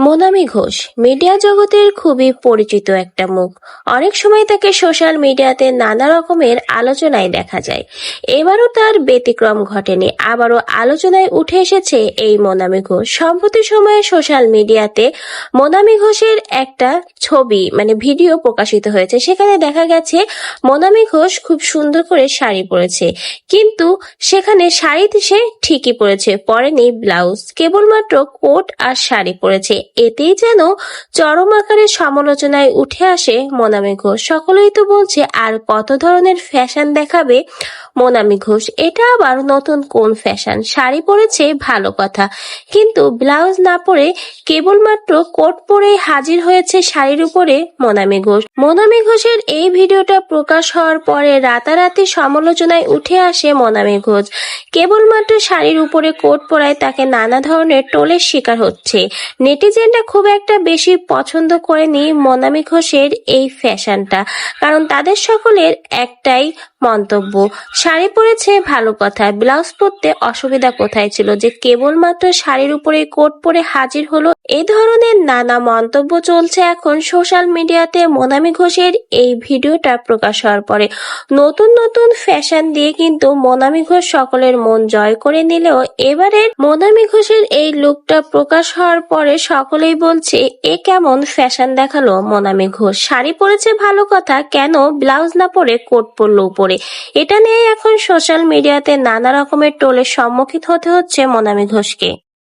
Monami Ghosh, media জগতের খুবই পরিচিত একটা মুখ। অনেক সময় তাকে সোশ্যাল মিডিয়াতে নানা রকমের আলোচনায় দেখা যায়। এবারও তার ব্যতিক্রম ঘটেনি, আবারও আলোচনায় উঠে এসেছে এই মোনামি ঘোষ। সম্প্রতি সময়ে সোশ্যাল মিডিয়াতে মোনামি ঘোষের একটা ছবি মানে ভিডিও প্রকাশিত হয়েছে। সেখানে দেখা গেছে, মোনামি ঘোষ খুব সুন্দর করে শাড়ি পরেছে। কিন্তু সেখানে শাড়িতে সে ঠিকই পরেছে, পরেনি ব্লাউজ। কেবলমাত্র কোট আর শাড়ি পরেছে। এতেই যেন চরম আকারে সমালোচনায় উঠে আসে মোনামি ঘোষ। সকলেই তো বলছে, আর কত ধরনের ফ্যাশন দেখাবে মোনামি ঘোষ? এটা আবার নতুন কোন ফ্যাশন শাড়ি পরেছে ভালো কথা, কিন্তু ব্লাউজ না পরে কেবলমাত্র কোট পরে হাজির হয়েছে শাড়ির উপরে মোনামি ঘোষ। মোনামি ঘোষের এই ভিডিওটা প্রকাশ হওয়ার পরে রাতারাতি সমালোচনায় উঠে আসে মোনামি ঘোষ। কেবলমাত্র শাড়ির উপরে কোট পরায় তাকে নানা ধরনের টোলের শিকার হচ্ছে। নেটিজেনরা খুব একটা বেশি পছন্দ করেনি মনামি ঘোষের এই ফ্যাশনটা, কারণ তাদের সকলের একটাই মন্তব্য। শাড়ি পরেছে ভালো কথা। ব্লাউজ পরতে অসুবিধা কোথায় ছিল যে কেবলমাত্র শাড়ির উপরে কোট পরে হাজির হলো? এই ধরনের নানা মন্তব্য চলছে এখন সোশ্যাল মিডিয়াতে। মোনামি ঘোষের এই ভিডিওটা প্রকাশ হওয়ার পরে নতুন নতুন ফ্যাশন দিয়ে কিন্তু মোনামি ঘোষ সকলের মন জয় করে নিলেও এবারের মোনামি ঘোষের এই লুকটা প্রকাশ হওয়ার পরে সকলেই বলছে, এ কেমন ফ্যাশন দেখাল মোনামি ঘোষ? শাড়ি পরেছে ভালো কথা, কেন ব্লাউজ না পরে কোট পরলো উপরে? এটা নিয়ে এখন সোশ্যাল মিডিয়াতে নানা রকমের টোলের সম্মুখীন হতে হচ্ছে মনামি ঘোষকে।